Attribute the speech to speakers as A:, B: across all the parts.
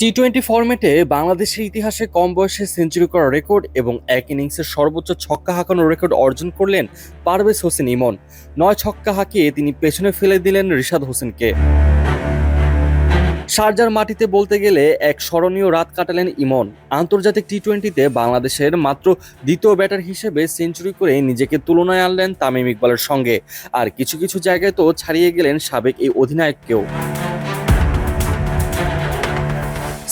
A: T twenty ফরম্যাটে বাংলাদেশের ইতিহাসে কম বয়সে সেঞ্চুরি করার রেকর্ড এবং এক ইনিংসের সর্বোচ্চ ছক্কা হাঁকানোর রেকর্ড অর্জন করলেন পারভেজ হোসেন ইমন। নয় ছক্কা হাঁকিয়ে তিনি পেছনে ফেলে দিলেন রিশাদ হোসেনকে। শারজার মাটিতে বলতে গেলে এক স্মরণীয় রাত কাটালেন ইমন। আন্তর্জাতিক টি টোয়েন্টিতে বাংলাদেশের মাত্র দ্বিতীয় ব্যাটার হিসেবে সেঞ্চুরি করে নিজেকে তুলনায় আনলেন তামিম ইকবালের সঙ্গে। আর কিছু কিছু জায়গায় তো ছাড়িয়ে গেলেন সাবেক এই অধিনায়ককেও।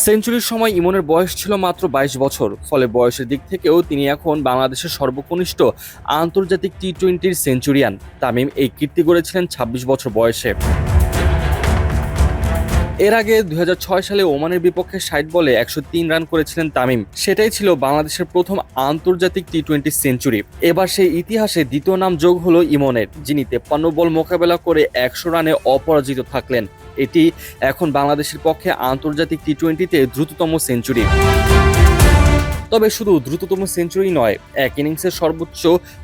A: সেঞ্চুরির সময় ইমনের বয়স ছিল মাত্র বাইশ বছর, ফলে বয়সের দিক থেকেও তিনি এখন বাংলাদেশের সর্বকনিষ্ঠ আন্তর্জাতিক টি টোয়েন্টির সেঞ্চুরিয়ান। তামিম এই কীর্তি গড়েছিলেন ছাব্বিশ বছর বয়সে। এর আগে দু হাজার ছয় সালে ওমানের বিপক্ষে ষাট বলে একশো তিন রান করেছিলেন তামিম। সেটাই ছিল বাংলাদেশের প্রথম আন্তর্জাতিক টি টোয়েন্টি সেঞ্চুরি। এবার সেই ইতিহাসে দ্বিতীয় নাম যোগ হলো ইমনের, যিনি তেপ্পান্ন বল মোকাবেলা করে একশো রানে অপরাজিত থাকলেন। এটি এখন বাংলাদেশের পক্ষে আন্তর্জাতিক টি টোয়েন্টিতে দ্রুততম সেঞ্চুরি। তবে শুধু দ্রুততম সেঞ্চুরি নয়, এক ইনিংসের সর্বোচ্চ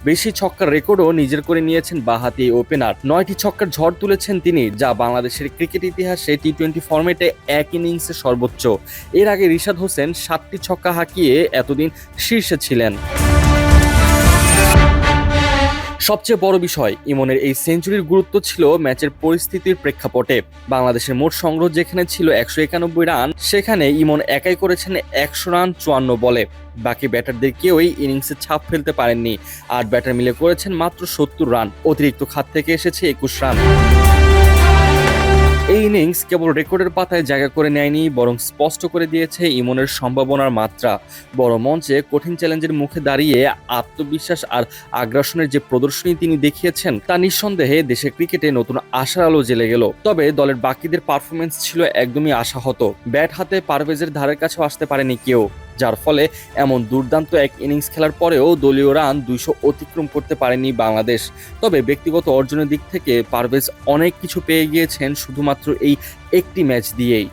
A: বেশি ছক্কার রেকর্ডও নিজের করে নিয়েছেন বাহাতি ওপেনার। নয়টি ছক্কার ঝড় তুলেছেন তিনি, যা বাংলাদেশের ক্রিকেট ইতিহাসে টি টোয়েন্টি ফর্মেটে এক ইনিংসে সর্বোচ্চ। এর আগে রিশাদ হোসেন সাতটি ছক্কা হাঁকিয়ে এতদিন শীর্ষে ছিলেন। সবচেয়ে বড় বিষয়, ইমনের এই সেঞ্চুরির গুরুত্ব ছিল ম্যাচের পরিস্থিতির প্রেক্ষাপটে। বাংলাদেশের মোট সংগ্রহ যেখানে ছিল একশো একানব্বই রান, সেখানে ইমন একাই করেছেন একশো রান চুয়ান্ন বলে। বাকি ব্যাটারদের কেউই ইনিংসে ছাপ ফেলতে পারেননি। আর ব্যাটার মিলে করেছেন মাত্র সত্তর রান। অতিরিক্ত খাত থেকে এসেছে একুশ রান। এই ইনিংস কেবল রেকর্ডের পাতায় জায়গা করে নেয়নি, বরং স্পষ্ট করে দিয়েছে ইমনের সম্ভাবনার মাত্রা। বড় মঞ্চে কঠিন চ্যালেঞ্জের মুখে দাঁড়িয়ে আত্মবিশ্বাস আর আগ্রাসনের যে প্রদর্শনী তিনি দেখিয়েছেন, তা নিঃসন্দেহে দেশের ক্রিকেটে নতুন আশার আলো জ্বেলে গেল। তবে দলের বাকিদের পারফরমেন্স ছিল একদমই আশাহত। ব্যাট হাতে পারভেজের ধারের কাছেও আসতে পারেনি কেউ। যার ফলে এমন দুর্দান্ত এক ইনিংস খেলার পরেও দলীয় রান দুইশো অতিক্রম করতে পারেনি বাংলাদেশ। তবে ব্যক্তিগত অর্জনের দিক থেকে পারভেজ অনেক কিছু পেয়ে গিয়েছেন শুধুমাত্র এই একটি ম্যাচ দিয়েই।